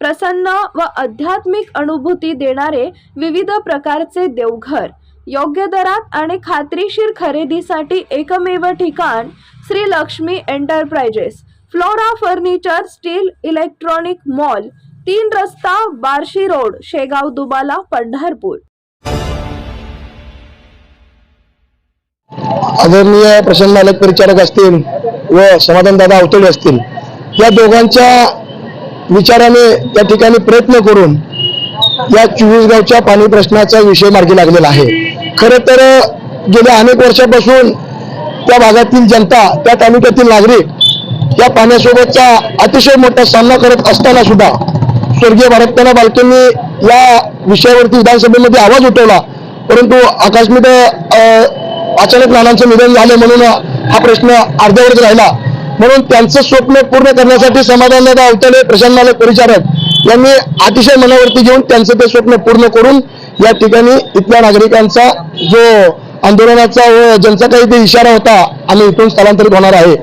प्रसन्न व आध्यात्मिक अनुभूती देणारे विविध प्रकारचे देवघर. योग्य दरात आणि खात्रीशीर खरेदीसाठी एकमेव ठिकाण Shri Lakshmi enterprises. Flora furniture steel electronic mall तीन रस्ता बार्शी रोड शेगाव दुबाला पंढरपूर. आदरणीय प्रसन्न मालक परिचारक असतील व समाधानदादा अवतडे असतील या दोघांच्या विचाराने या ठिकाणी प्रयत्न करून या चोवीस गावच्या पाणी प्रश्नाचा विषय मार्गी लागलेला आहे. खरं तर गेल्या अनेक वर्षापासून त्या भागातील जनता त्या तालुक्यातील नागरिक या पाण्यासोबतचा अतिशय मोठा सामना करत असताना सुद्धा स्वर्गीय भारतकाना बालकेंनी या विषयावरती विधानसभेमध्ये आवाज उठवला. परंतु आकस्मिक अचानक नानांचं निधन झालं म्हणून हा प्रश्न अर्ध्यावरच राहिला. म्हणून त्यांचं स्वप्न पूर्ण करण्यासाठी समाधानदादा अवतडे प्रशांत मालक परिचारक यांनी अतिशय मनावरती घेऊन त्यांचं ते स्वप्न पूर्ण करून या ठिकाणी इथल्या नागरिकांचा जो आंदोलनाचा व ज्यांचा काही ते इशारा होता आम्ही इथून स्थलांतरित होणार आहे.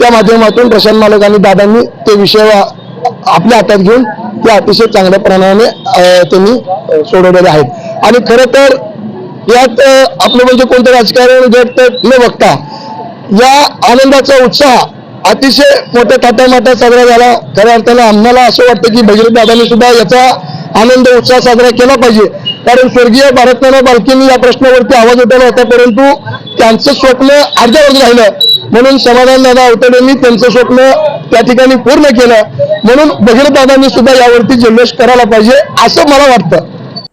त्या माध्यमातून प्रशांत मालक आणि दादांनी ते विषय आपल्या हातात घेऊन ते अतिशय चांगल्या प्रमाणाने त्यांनी सोडवलेले आहेत. आणि खरं तर यात आपलं म्हणजे कोणतं राजकारण घट न बघता या आनंदाचा उत्साह अतिशय मोठ्या थाटामाटात साजरा झाला. खऱ्या अर्थानं आम्हाला असं वाटतं की भगीरथ दादांनी सुद्धा याचा आनंद उत्साह साजरा केला पाहिजे. कारण स्वर्गीय भारतनाना बालकेंनी या प्रश्नावरती आवाज उठवला होता परंतु त्यांचं स्वप्न अर्ध्यावर राहिलं. म्हणून समाधान दादा अवतडेंनी त्यांचं स्वप्न त्या ठिकाणी पूर्ण केलं. म्हणून भगीरथ दादांनी सुद्धा यावरती जल्लोष करायला पाहिजे असं मला वाटतं.